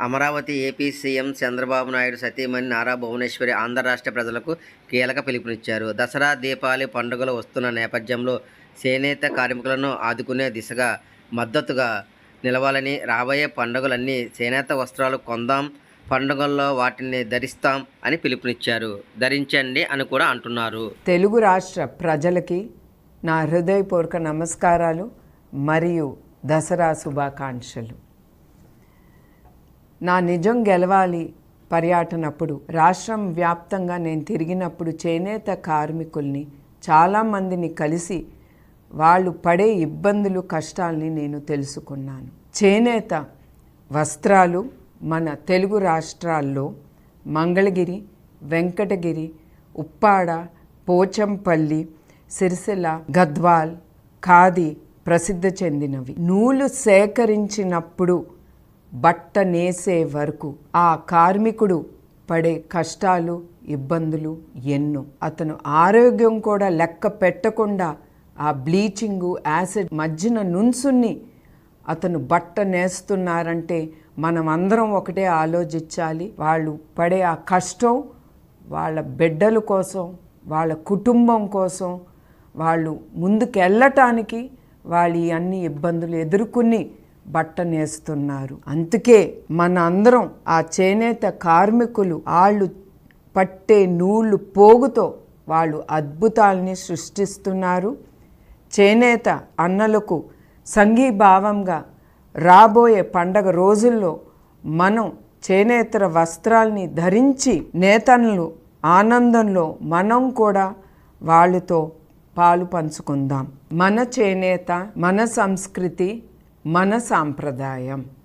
Amaravati AP CM Chandrababu Naidu సతీమణి నారా భువనేశ్వరి ఆంధ్ర రాష్ట్ర ప్రజలకు కీలక పిలుపునిచ్చారు. దసరా దీపావళి పండుగలు వస్తున్న నేపథ్యంలో చేనేత కార్మికులను ఆదుకునే దిశగా మద్దతుగా నిలవాలని రాబోయే పండుగలన్నీ చేనేత వస్త్రాలు కొందాం పండుగల్లో వాటిని ధరిస్తాం అని పిలుపునిచ్చారు. ధరించండి అని కూడా అంటున్నారు. తెలుగు రాష్ట్ర ప్రజలకి నా హృదయపూర్వక నమస్కారాలు మరియు దసరా శుభాకాంక్షలు. నా నిజం గెలవాలి పర్యటనప్పుడు. రాష్ట్రం వ్యాప్తంగా నేను తిరిగినప్పుడు చేనేత కార్మికుల్ని చాలామందిని కలిసి వాళ్ళు పడే ఇబ్బందులు కష్టాల్ని నేను తెలుసుకున్నాను. చేనేత వస్త్రాలు మన తెలుగు రాష్ట్రాల్లో మంగళగిరి వెంకటగిరి ఉప్పాడ పోచంపల్లి సిరిసిల్ల గద్వాల్ ఖాదీ ప్రసిద్ధి చెందినవి. నూలు సేకరించినప్పుడు బట్ట నేసే వరకు ఆ కార్మికుడు పడే కష్టాలు ఇబ్బందులు ఎన్నో. అతను ఆరోగ్యం కూడా లెక్క పెట్టకుండా ఆ బ్లీచింగు యాసిడ్ మధ్యన నుంచుని అతను బట్ట నేస్తున్నారంటే మనం అందరం ఒకటే ఆలోచించాలి. వాళ్ళు పడే ఆ కష్టం వాళ్ళ బిడ్డల కోసం వాళ్ళ కుటుంబం కోసం వాళ్ళు ముందుకెళ్ళటానికి వాళ్ళు ఈ అన్ని ఇబ్బందులు ఎదుర్కొని బట్ట నేస్తున్నారు అందుకే మన అందరం ఆ చేనేత కార్మికులు వాళ్ళు పట్టే నూళ్ళు పోగుతో వాళ్ళు అద్భుతాల్ని సృష్టిస్తున్నారు. చేనేత అన్నలకు సంఘీభావంగా రాబోయే పండగ రోజుల్లో మనం చేనేతర వస్త్రాల్ని ధరించి నేతన్లు ఆనందంలో మనం కూడా వాళ్ళతో పాలు పంచుకుందాం. మన చేనేత మన సంస్కృతి మన సాంప్రదాయం.